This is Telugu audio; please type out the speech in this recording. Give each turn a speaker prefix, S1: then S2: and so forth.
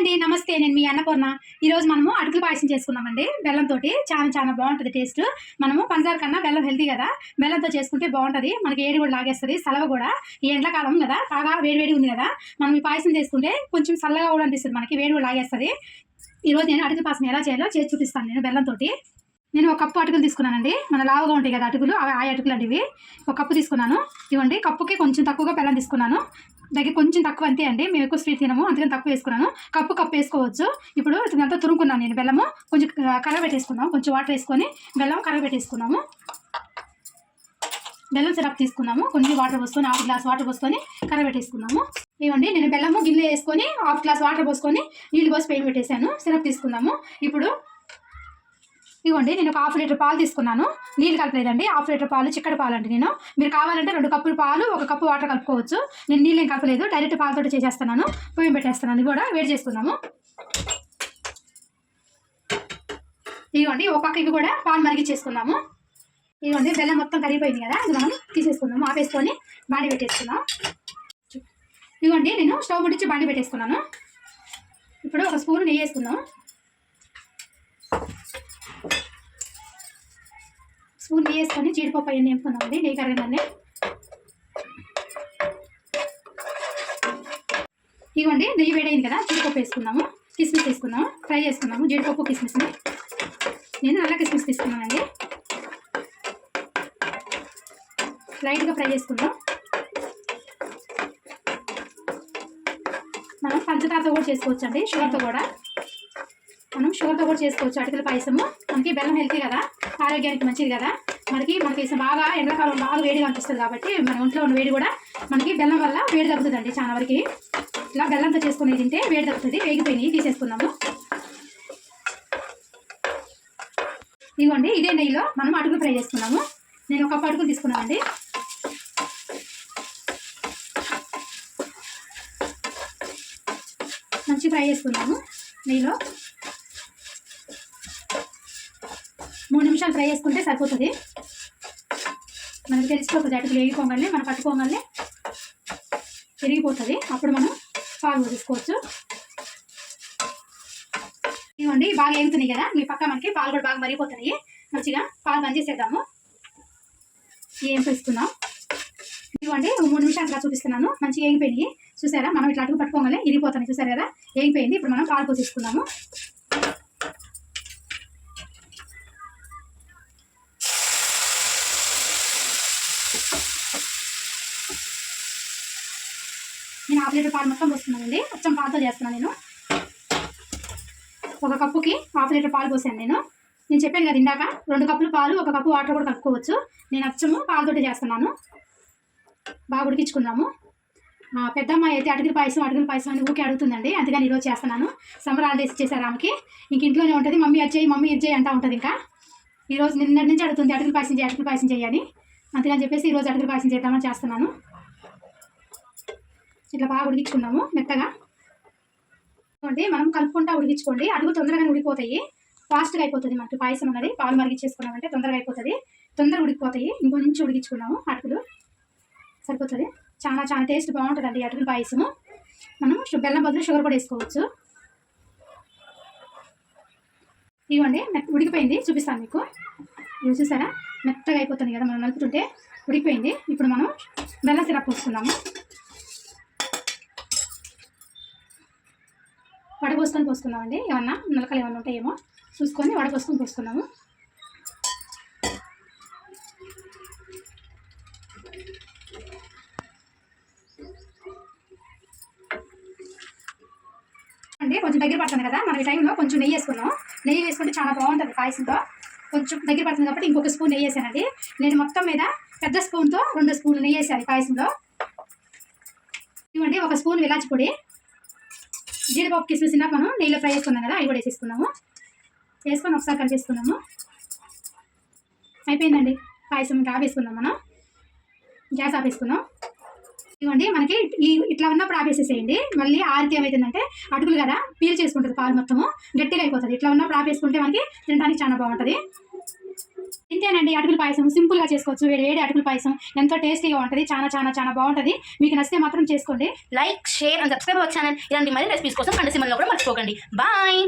S1: అండి నమస్తే. నేను మీ అన్నపూర్ణ. ఈరోజు మనము అటుకులు పాయసం చేసుకున్నామండి బెల్లంతో చాలా చాలా బాగుంటుంది టేస్ట్. మనము పంచదార కన్నా బెల్లం హెల్తీ కదా. బెల్లంతో చేసుకుంటే బాగుంటుంది. మనకి ఏడు కూడా లాగేస్తుంది సలవ కూడా. ఈ ఎండాకాలం కదా బాగా వేడివేడి ఉంది కదా. మనం ఈ పాయసం చేసుకుంటే కొంచెం చల్లగా కూడా అనిపిస్తుంది. మనకి వేడి కూడా లాగేస్తుంది. ఈరోజు నేను అటుకుల పాయసం ఎలా చేయాలో చేసి చూపిస్తాను నేను బెల్లంతో నేను ఒక కప్పు అటుకులు తీసుకున్నానండి. మన లావుగా ఉంటాయి కదా అటుకులు అవి ఆ అటుకులు అంటివి ఒక కప్పు తీసుకున్నాను. ఇవ్వండి కప్పుకి కొంచెం తక్కువగా బెల్లం తీసుకున్నాను. దగ్గర కొంచెం తక్కువ అంతే అండి. మేము ఎక్కువ స్వీట్ తినము అందుకని తక్కువ వేసుకున్నాను. కప్పు కప్పు వేసుకోవచ్చు. ఇప్పుడు ఇదంతా తురుముకున్నాను నేను. బెల్లము కొంచెం కర్ర పెట్టేసుకున్నాము కొంచెం వాటర్ వేసుకొని బెల్లం కర్ర పెట్టేసుకున్నాము బెల్లం సిరప్ తీసుకున్నాము. కొంచెం వాటర్ పోసుకొని హాఫ్ గ్లాస్ వాటర్ పోసుకొని కర్ర పెట్టేసుకున్నాము ఇవ్వండి నేను బెల్లము గిన్నె వేసుకొని హాఫ్ గ్లాస్ వాటర్ పోసుకొని నీళ్ళు పోసి పెయిన్ పెట్టేశాను. సిరప్ తీసుకున్నాము. ఇప్పుడు ఇవ్వండి నేను ఒక హాఫ్ లీటర్ పాలు తీసుకున్నాను. నీళ్ళు కలపలేదండి. హాఫ్ లీటర్ పాలు చిక్కటి పాలు అండి నేను. మీరు కావాలంటే రెండు కప్పులు పాలు ఒక కప్పు వాటర్ కలుపుకోవచ్చు. నేను నీళ్ళు ఏం కలపలేదు డైరెక్ట్ పాలతో చేసేస్తున్నాను. పొయ్యి పెట్టేస్తున్నాను ఇది కూడా వేడి చేసుకున్నాము ఇదిగోండి ఒక పక్క ఇవి కూడా పాలు మరిగించేసుకున్నాము ఇదిగోండి బెల్లం మొత్తం కరిగిపోయింది కదా అది మనం తీసేసుకున్నాము. ఆపేసుకొని బాండి పెట్టేసుకున్నాం. ఇదిగోండి నేను స్టవ్ ముట్టించి బాండి పెట్టేసుకున్నాను. ఇప్పుడు ఒక స్పూన్ నెయ్యి వేసుకుందాం. స్పూన్ వేసుకొని జీడిపప్పు అవన్నీ వేసుకున్నామండి నెయ్యి కరగదాన్ని ఇవ్వండి నెయ్యి వేడైంది కదా జీడిపప్పు వేసుకున్నాము కిస్మిస్ వేసుకున్నాము ఫ్రై చేసుకున్నాము జీడిపప్పు కిస్మిస్ని. నేను నల్ల కిస్మిస్ తీసుకున్నానండి. లైట్గా ఫ్రై చేసుకుందాం. మనం పంచదారతో కూడా చేసుకోవచ్చు అండి షుగర్తో కూడా. మనం షుగర్తో కూడా చేసుకోవచ్చు అటుకల పాయసము. మనకి బెల్లం హెల్తీ కదా ఆరోగ్యానికి మంచిది కదా. మనకి మనకి బాగా ఎండాకాలం బాగా వేడిగా అనిపిస్తుంది కాబట్టి మన ఒంట్లో ఉన్న వేడి కూడా మనకి బెల్లం వల్ల వేడి తగ్గుతుందండి చాలా వరకు. ఇలా బెల్లంతో చేసుకుని తింటే వేడి తగ్గుతుంది వేగిపోయినాయి తీసేసుకుందాము. ఇదిగోండి ఇదే నెయ్యిలో మనం అటుకులు ఫ్రై చేసుకున్నాము. నేను ఒక అటుకులు తీసుకున్నామండి మంచి ఫ్రై చేసుకున్నాము నెయ్యిలో. మూడు నిమిషాలు ఫ్రై చేసుకుంటే సరిపోతుంది. మనకు తెలిసిపోతుంది అటుకులు వేగిపోగానే మనం పట్టుకోగానే పెరిగిపోతుంది. అప్పుడు మనం పాలు తీసుకోవచ్చు ఇవ్వండి బాగా వేగుతున్నాయి కదా. మీ పక్క మనకి పాలు కూడా బాగా మరిగిపోతున్నాయి. మంచిగా పాలు బంద్ చేసేద్దాము. ఏం వేసుకుందాం ఇవ్వండి మూడు నిమిషాలు అట్లా చూపిస్తున్నాను. మంచిగా వేగిపోయినాయి చూసారా? మనం ఇట్లా అటుకు పట్టుకోగానే ఇరిగిపోతున్నాయి. చూసారు కదా? వేగిపోయింది ఇప్పుడు మనం పాలు పోసేసుకుందాము నేను హాఫ్ లీటర్ పాలు మొత్తం పోస్తున్నానండి మొత్తం పాలతో చేస్తున్నాను నేను. ఒక కప్పుకి హాఫ్ లీటర్ పాలు పోసాను నేను. నేను చెప్పాను కదా ఇందాక రెండు కప్పులు పాలు ఒక కప్పు వాటర్ కూడా కలుపుకోవచ్చు. నేను అచ్చము పాలతోటి చేస్తున్నాను. బాగా ఉడికించుకుందాము. మా పెద్దమ్మాయి అయితే అటుకుల పాయసం అటుకుల పాయసం అని ఊకే అడుగుతుందండి. అందుకని ఈరోజు చేస్తున్నాను. సమ్మర్ హాలిడేస్ ఇచ్చేసారు ఆమెకి. ఇంక ఇంట్లోనే ఉంటుంది. మమ్మీ అది చేయి మమ్మీ ఇది చేయి అంటూ ఉంటుంది ఇంకా. ఈరోజు నిన్నటి నుంచి అడుగుతుంది అటుకుల పాయసం చేయి అటుకుల పాయసం చేయని అందుకని చెప్పేసి ఈరోజు అటుకుల పాయసం చేద్దామని చేస్తున్నాను. ఇట్లా బాగా ఉడికించుకుందాము మెత్తగా. అంటే మనం కలుపుకుంటా ఉడికించుకోండి. అడుగు తొందరగా ఉడికిపోతాయి. ఫాస్ట్గా అయిపోతుంది మనకి పాయసం అన్నది పాలు మరిగించేసుకున్నామంటే తొందరగా అయిపోతుంది. తొందరగా ఉడికిపోతాయి. ఇంకొంచెం ఉడికించుకున్నాము అటుకులు. సరిపోతుంది? చాలా చాలా టేస్ట్ బాగుంటుందండి అటుకుల పాయసము. మనం బెల్లం బదులు షుగర్ కూడా వేసుకోవచ్చు. ఇవ్వండి ఉడికిపోయింది. చూపిస్తాను మీకు. ఇవి చూసారా? మెత్తగా అయిపోతుంది కదా మనం నలుపుతుంటే. ఉడికిపోయింది. ఇప్పుడు మనం బెల్లం సిరప్ పోసుకుందాము. వడపోసుకొని పోసుకుందామండి. ఏమన్నా? నలకలు ఏమన్నా ఉంటాయేమో చూసుకొని వడపోసుకొని పోసుకుందాము. అంటే కొంచెం దగ్గర పడుతుంది కదా మన ఈ టైంలో కొంచెం నెయ్యి వేసుకున్నాం. నెయ్యి వేసుకుంటే చాలా బాగుంటుంది పాయసంతో. కొంచెం దగ్గర పడుతుంది కాబట్టి ఇంకొక స్పూన్ నెయ్యి వేసానండి. నేను మొత్తం మీద పెద్ద స్పూన్తో రెండు స్పూన్లు నెయ్యి వేసాను పాయసంలో. ఇవ్వండి ఒక స్పూన్ ఇలాచి పొడి. జీడిపప్పు కిస్మిస్ ఇందాక మనం నెయ్యిలో ఫ్రై చేసుకున్నాం కదా అవి కూడా వేసేసుకున్నాము. వేసుకొని ఒకసారి కలిపేసుకున్నాము అయిపోయిందండి. పాయసం ఇంకా ఆపేసుకుందాం మనం. గ్యాస్ ఆపేసుకున్నాం ఇదిగోండి మనకి ఈ ఇట్లా ఉన్నప్పుడు ఆపేసేసేయండి. మళ్ళీ ఆరితే ఏమవుతుందంటే అటుకులు కదా పీల్ చేసుకుంటుంది పాలు మొత్తము గట్టిగా అయిపోతుంది. ఇట్లా ఉన్నప్పుడు ఆపేసుకుంటే మనకి తినడానికి చాలా బాగుంటుంది. ఇంతేనండి అటుకుల పాయసం. సింపుల్గా చేసుకోవచ్చు. వేడి వేడి అటుకుల పాయసం. ఎంతో టేస్టీగా ఉంటుంది. చాలా చాలా చాలా బాగుంటుంది. మీకు నచ్చితే మాత్రం చేసుకోండి.
S2: Like share and subscribe our channel. ఇలాంటి మరిన్ని రెసిపీస్ కోసం కండ సిమ్మల్లో కూడా మర్చిపోకండి. బాయ్!